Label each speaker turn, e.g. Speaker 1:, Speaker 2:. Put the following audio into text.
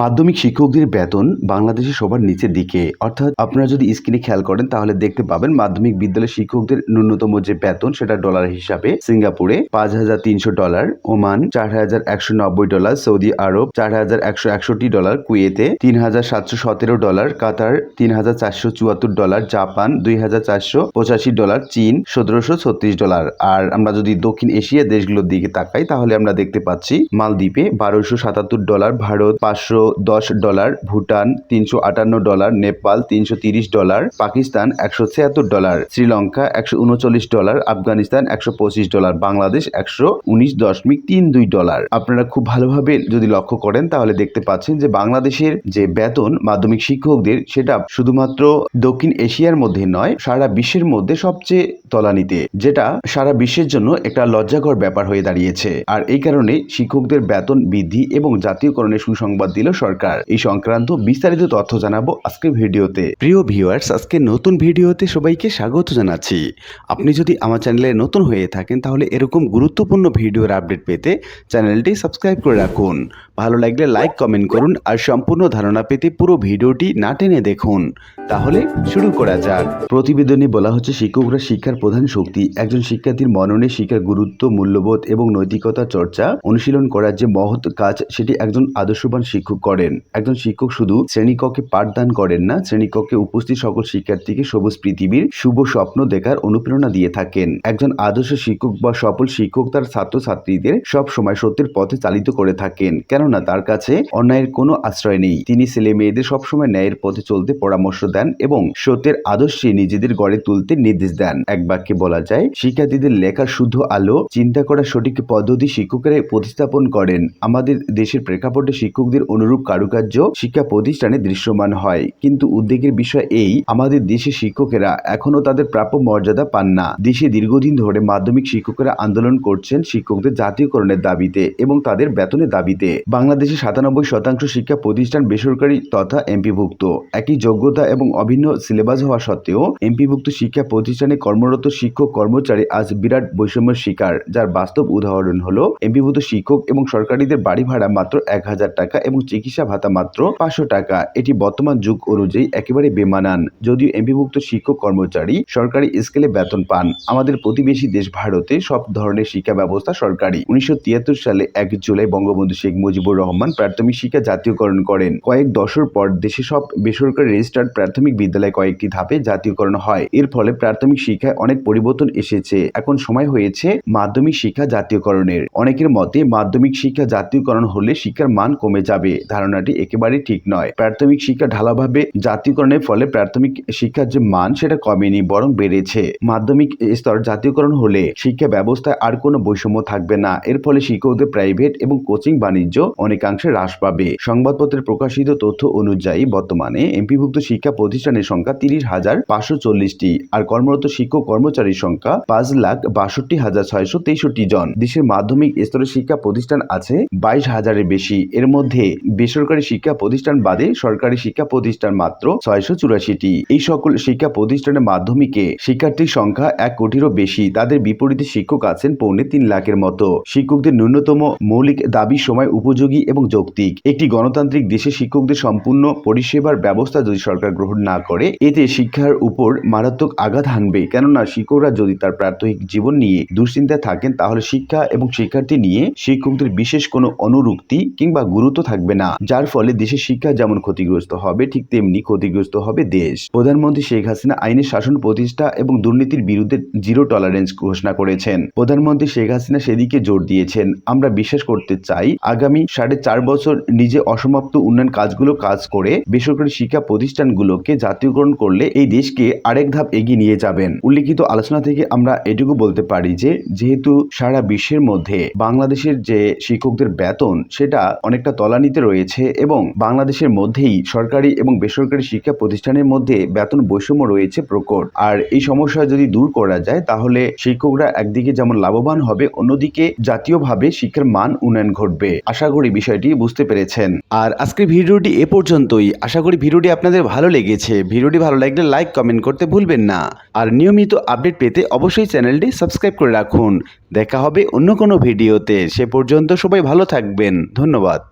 Speaker 1: মাধ্যমিক শিক্ষকদের বেতন বাংলাদেশে সবার নিচের দিকে। অর্থাৎ আপনারা যদি স্ক্রিনে খেয়াল করেন, তাহলে দেখতে পাবেন মাধ্যমিক বিদ্যালয় শিক্ষকদের ন্যূনতম যে বেতন, সেটা ডলার হিসাবে সিঙ্গাপুরে পাঁচ হাজার তিনশো ডলার ওমান চার হাজার একশো নব্বই ডলার সৌদি আরব চার হাজার একশো একষট্টি ডলার কুয়েতে তিন হাজার সাতশো সতেরো ডলার কাতার তিন হাজার চারশো চুয়াত্তর ডলার জাপান দুই হাজার চারশো পঁচাশি ডলার চীন সতেরোশো ছত্রিশ ডলার আর আমরা যদি দক্ষিণ এশিয়া দেশগুলোর দিকে তাকাই, তাহলে আমরা দেখতে পাচ্ছি মালদ্বীপে বারোশো সাতাত্তর ডলার ভারত পাঁচশো দশ ডলার, ভুটান তিনশো আটান্ন ডলার, নেপাল তিনশো তিরিশ ডলার, পাকিস্তান একশো ছিয়াত্তর ডলার, শ্রীলঙ্কা একশো উনচল্লিশ ডলার, আফগানিস্তান একশো পঁচিশ ডলার, বাংলাদেশ একশো উনিশ দশমিক তিন দুই ডলার। আপনারা খুব ভালোভাবে যদি লক্ষ্য করেন, তাহলে দেখতে পাচ্ছেন যে বাংলাদেশের যে বেতন মাধ্যমিক শিক্ষকদের, সেটা শুধুমাত্র দক্ষিণ এশিয়ার মধ্যে নয়, সারা বিশ্বের মধ্যে সবচেয়ে তলানিতে, যেটা সারা বিশ্বের জন্য একটা লজ্জাকর ব্যাপার হয়ে দাঁড়িয়েছে। আর এই কারণে শিক্ষকদের বেতন বৃদ্ধি এবং জাতীয়করণের সুসংবাদ দিল সরকার। এই সংক্রান্ত বিস্তারিত তথ্য জানাব আজকের ভিডিওতে। প্রিয় ভিউয়ার্স, আজকে নতুন ভিডিওতে সবাইকে স্বাগত জানাচ্ছি। আপনি যদি আমার চ্যানেলে নতুন হয়ে থাকেন, তাহলে এরকম গুরুত্বপূর্ণ ভিডিওর আপডেট পেতে চ্যানেলটি সাবস্ক্রাইব করে রাখুন। ভালো লাগলে লাইক, কমেন্ট করুন আর সম্পূর্ণ ধারণা পেতে পুরো ভিডিওটি না টেনে দেখুন। তাহলে শুরু করা যাক। প্রতিবেদনে বলা হচ্ছে, শিক্ষকরা শিক্ষার প্রধান শক্তি, একজন শিক্ষার্থীর মননে শিক্ষার গুরুত্ব, মূল্যবোধ এবং নৈতিকতা চর্চা অনুশীলন করার যে মহৎ কাজ, সেটি একজন আদর্শবান শিক্ষক করেন। একজন শিক্ষক শুধু শ্রেণীকক্ষে পাঠদান করেন না, শ্রেণীকক্ষে উপস্থিত সকল শিক্ষার্থীকে সবুজ পৃথিবীর শুভ স্বপ্ন দেখার অনুপ্রেরণা দিয়ে থাকেন। একজন আদর্শ শিক্ষক বা সফল শিক্ষক তার ছাত্রছাত্রীদের সব সময় সত্যের পথে চালিত করে থাকেন, কেননা তার কাছে অন্যায়ের কোনো আশ্রয় নেই। তিনি ছেলে মেয়েদের সবসময় ন্যায়ের পথে চলতে পরামর্শ দেন এবং সত্যের আদর্শে নিজেদের গড়ে তুলতে নির্দেশ দেন। এক বাক্যে বলা যায়, শিক্ষার্থীদের লেখার শুদ্ধ আলো চিন্তা করার সঠিক পদ্ধতি শিক্ষকেরা প্রতিস্থাপন করেন। আমাদের দেশের প্রেক্ষাপটে শিক্ষকদের অনুরূপ কারুকার্য শিক্ষা প্রতিষ্ঠানে দৃশ্যমান হয়। কিন্তু উদ্বেগের বিষয় এই, আমাদের দেশে শিক্ষকেরা এখনও তাদের প্রাপ্য মর্যাদা পান না। দেশে দীর্ঘদিন ধরে মাধ্যমিক শিক্ষকেরা আন্দোলন করছেন শিক্ষকদের জাতীয়করণের দাবিতে এবং তাদের বেতনের দাবিতে। বাংলাদেশে সাতানব্বই শতাংশ শিক্ষা প্রতিষ্ঠান বেসরকারি তথা এমপিভুক্ত। একই যোগ্যতা এবং অভিন্ন সিলেবাস হওয়া সত্ত্বেও এমপিভুক্ত শিক্ষা প্রতিষ্ঠানে কর্মরত শিক্ষক কর্মচারী আজ বিরাট বৈষম্যের শিকার, যার বাস্তব উদাহরণ হলো এমপিভুক্ত শিক্ষক এবং সরকারিদের বাড়ি ভাড়া মাত্র এক হাজার টাকা এবং চিকিৎসা ভাতা মাত্র পাঁচশো টাকা। এটি বর্তমান যুগ অনুযায়ী একেবারে বেমানান। যদিও এমপিভুক্ত শিক্ষক কর্মচারী সরকারি স্কেলে বেতন পান। আমাদের প্রতিবেশী দেশ ভারতে সব ধরনের শিক্ষা ব্যবস্থা সরকারি। উনিশশো তিয়াত্তর সালে এক জুলাই বঙ্গবন্ধু শেখ মুজিবুর রহমান প্রাথমিক শিক্ষা জাতীয়করণ করেন। কয়েক দশক পর দেশে সব বেসরকারি রেজিস্টার্ড প্রাথমিক বিদ্যালয় কয়েকটি ধাপে জাতীয়করণ হয়। এর ফলে প্রাথমিক শিক্ষায় অনেক পরিবর্তন এসেছে। এখন সময় হয়েছে মাধ্যমিক শিক্ষা জাতীয়করণের। অনেকের মতে মাধ্যমিক শিক্ষা জাতীয়করণ হলে শিক্ষার মান কমে যাবে। ধারণাটি একেবারেই ঠিক নয়। প্রাথমিক শিক্ষা ঢালাভাবে জাতীয়করণের ফলে প্রাথমিক শিক্ষার যে মান সেটা কমেনি, বরং বেড়েছে। মাধ্যমিক স্তর জাতীয়করণ হলে শিক্ষা ব্যবস্থায় আর কোনো বৈষম্য থাকবে না। এর ফলে শিক্ষকদের প্রাইভেট এবং কোচিং বাণিজ্য অনেকাংশে হ্রাস পাবে। সংবাদপত্রে প্রকাশিত তথ্য অনুযায়ী বর্তমানে এমপিভুক্ত শিক্ষা প্রতিষ্ঠানের সংখ্যা তিরিশ হাজার পাঁচশো চল্লিশটি, আর কর্মরত শিক্ষক কর্মচারীর সংখ্যা পাঁচ লাখ বাষট্টি হাজার ছয়শো তেষট্টি জন। দেশের মাধ্যমিক স্তরের শিক্ষা প্রতিষ্ঠান আছে বাইশ হাজারের বেশি। এর মধ্যে বেসরকারি শিক্ষা প্রতিষ্ঠান বাদে সরকারি শিক্ষা প্রতিষ্ঠান মাত্র ছয়শো চুরাশিটি। এই সকল শিক্ষা প্রতিষ্ঠানের মাধ্যমিকে শিক্ষার্থীর সংখ্যা এক কোটিরও বেশি। তাদের বিপরীতে শিক্ষক আছেন পৌনে তিন লাখের মতো। শিক্ষকদের ন্যূনতম মৌলিক দাবি সময় উপযোগী এবং যৌক্তিক। একটি গণতান্ত্রিক দেশে শিক্ষকদের সম্পূর্ণ পরিষেবার ব্যবস্থা যদি সরকার গ্রহণ না করে, এতে শিক্ষার উপর মারাত্মক আঘাত হানবে। কেননা শিক্ষকরা যদি তার প্রাত্যহিক জীবন নিয়ে দুশ্চিন্তায় থাকেন, তাহলে শিক্ষা এবং শিক্ষার্থী নিয়ে শিক্ষকদের বিশেষ কোনো অনুরুক্তি কিংবা গুরুত্ব থাকবে না। যার ফলে দেশের শিক্ষা যেমন ক্ষতিগ্রস্ত হবে, ঠিক তেমনি ক্ষতিগ্রস্ত হবে দেশ। প্রধানমন্ত্রী শেখ হাসিনা আইনের শাসন প্রতিষ্ঠা এবং দুর্নীতির বিরুদ্ধে জিরো টলারেন্স ঘোষণা করেছেন। প্রধানমন্ত্রী শেখ হাসিনা সেদিকে জোর দিয়েছেন। আমরা বিশ্বাস করতে চাই, আগামী সাড়ে চার বছর নিজে অসমাপ্ত উন্নয়ন কাজগুলো কাজ করে বেসরকারি শিক্ষা প্রতিষ্ঠানগুলোকে জাতীয়করণ করলে এই দেশকে আরেক ধাপ এগিয়ে নিয়ে যাবেন। উল্লিখিত আলোচনা থেকে আমরা এটুকু বলতে পারি যে, যেহেতু সারা বিশ্বের মধ্যে বাংলাদেশের যে শিক্ষকদের বেতন, সেটা অনেকটা তলানিতে রয়েছে এবং বাংলাদেশের মধ্যেই সরকারি এবং বেসরকারি শিক্ষা প্রতিষ্ঠানের মধ্যে বেতন বৈষম্য রয়েছে প্রকট। আর এই সমস্যা যদি দূর করা যায়, তাহলে শিক্ষকরা একদিকে যেমন লাভবান হবে, অন্যদিকে জাতীয়ভাবে শিক্ষার মান উন্নয়ন ঘটবে। আশা করি বিষয়টি বুঝতে পেরেছেন। আর আজকের ভিডিওটি এ পর্যন্তই। আশা করি ভিডিওটি আপনাদের ভালো লেগেছে। ভিডিওটি ভালো লাগলে লাইক, কমেন্ট করতে ভুলবেন না। আর নিয়মিত আপডেট পেতে অবশ্যই চ্যানেলটি সাবস্ক্রাইব করে রাখুন। দেখা হবে অন্য কোনো ভিডিওতে। সে পর্যন্ত সবাই ভালো থাকবেন। ধন্যবাদ।